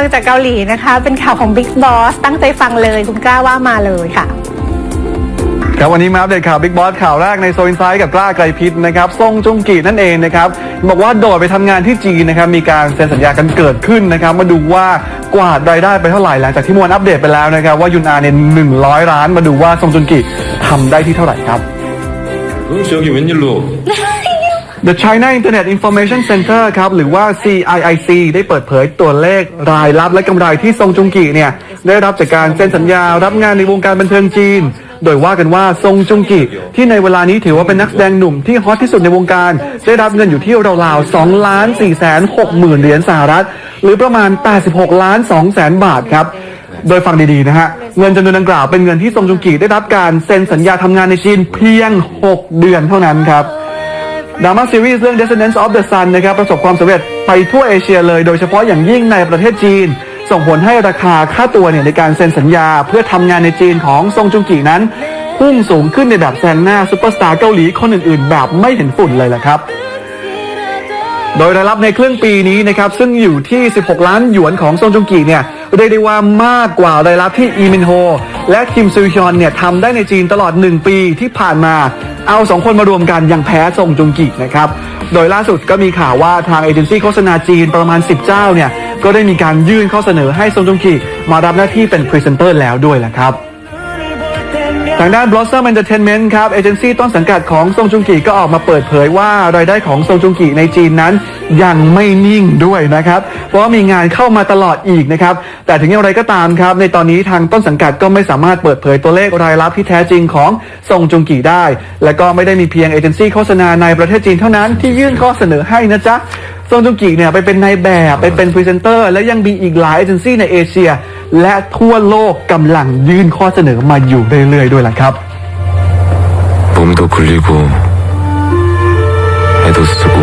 งจากเกาหลีนะคะ เป็นข่าวของ Big Boss ตั้งใจฟังเลย คุณกล้าว่ามาเลยค่ะ ครับวันนี้มาอัปเดตข่าวบิ๊กบอสข่าวแรกในโซนไซด์กับกล้าไกลพิษนะครับทรงจุงกีนั่นเองนะครับบอกว่าโดดไปทำงานที่จีนนะครับมีการเซ็นสัญญากันเกิดขึ้นนะครับมาดูว่ากวาดรายได้ไปเท่าไหร่หลังจากที่เมอวานอัปเดตไปแล้วนะครับว่ายุนอาเนี่ยหนึ่งร้อยล้านมาดูว่าทรงจุงกีทำได้ที่เท่าไหร่ครับ 도대체 여기 웬일로 The China Internet Information Center ครับ หรือว่า CIIC ได้เปิดเผยตัวเลขรายรับและกำไรที่ซงจุงกีเนี่ย ได้รับจากการเซ็นสัญญารับงานในวงการบันเทิงจีน โดยว่ากันว่าซงจุงกีที่ในเวลานี้ถือว่าเป็นนักแสดงหนุ่มที่ฮอตที่สุดในวงการ ได้รับเงินอยู่ที่ราวๆ2ล้าน4แสน6หมื่นเหรียญสหรัฐ หรือประมาณ 86 ล้าน2แสนบาทครับโดยฟังดีๆนะฮะ เงินจำนวนดังกล่าวเป็นเงินที่ซงจุงกีได้รับการเซ็นสัญญาทำงานในจีนเพียง 6 เดือนเท่านั้นครับ ดราม่าซีรีส์เรื่อง Descendants of the Sun นะครับประสบความสำเร็จไปทั่วเอเชียเลยโดยเฉพาะอย่างยิ่งในประเทศจีน ส่งผลให้ราคาค่าตัวเนี่ยในการเซ็นสัญญา เพื่อทำงานในจีนของซงจุงกีนั้น พุ่งสูงขึ้นในแบบแซงหน้าซูเปอร์สตาร์เกาหลีคนอื่นๆ แบบไม่เห็นฝุ่นเลยแหละครับ โดยรายรับในครึ่งปีนี้นะครับซึ่งอยู่ที่ 16 ล้านหยวนของซงจุงกีเนี่ยเรียกได้ว่ามากกว่ารายรับที่อีมินโฮและคิมซูฮยอนเนี่ยทำได้ในจีนตลอด 1 ปีที่ผ่านมา เอา 2 คนมารวมกันยังแพ้ซงจุงกินะครับ โดยล่าสุดก็มีข่าวว่าทางเอเจนซี่โฆษณาจีนประมาณ 10 เจ้าเนี่ย ก็ได้มีการยื่นข้อเสนอให้ซงจุงกิมารับหน้าที่เป็นพรีเซนเตอร์แล้วด้วยแหละครับ ทางด้าน Blossom Entertainment ครับเอเจนซี่ต้นสังกัดของซงจุงกีก็ออกมาเปิดเผยว่ารายได้ของซงจุงกีในจีนนั้นยังไม่นิ่งด้วยนะครับ เพราะมีงานเข้ามาตลอดอีกนะครับ แต่ถึงอย่างไรก็ตามครับ ในตอนนี้ทางต้นสังกัดก็ไม่สามารถเปิดเผยตัวเลขรายรับที่แท้จริงของซงจุงกีได้ และก็ไม่ได้มีเพียงเอเจนซี่โฆษณาในประเทศจีนเท่านั้นที่ยื่นข้อเสนอให้นะจ๊ะซงจุงกีเนี่ยไปเป็นนายแบบไปเป็นพรีเซนเตอร์และยังมีอีกหลายเอเจนซี่ในเอเชีย และทั่วโลกกำลังยื่นข้อเสนอมาอยู่เรื่อยๆด้วยล่ะครับ 몸도 굴리고 애도 쓰고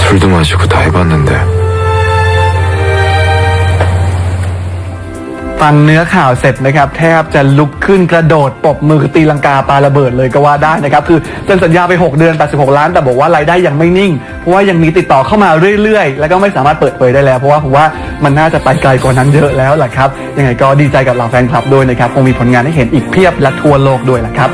술도 마시고 다 해봤는데 ฟังเนื้อข่าวเสร็จนะครับ แทบจะลุกขึ้นกระโดดปบมือตีลังกาปาระเบิดเลยก็ว่าได้นะครับ คือเซ็นสัญญาไป 6 เดือน 86 ล้าน แต่บอกว่ารายได้ยังไม่นิ่ง เพราะว่ายังมีติดต่อเข้ามาเรื่อยๆ แล้วก็ไม่สามารถเปิดเผยได้แล้ว เพราะว่าผมว่ามันน่าจะไปไกลกว่านั้นเยอะแล้วแหละครับยังไงก็ดีใจกับเหล่าแฟนคลับด้วยนะครับคงมีผลงานให้เห็นอีกเพียบและทั่วโลกด้วยแหละครับ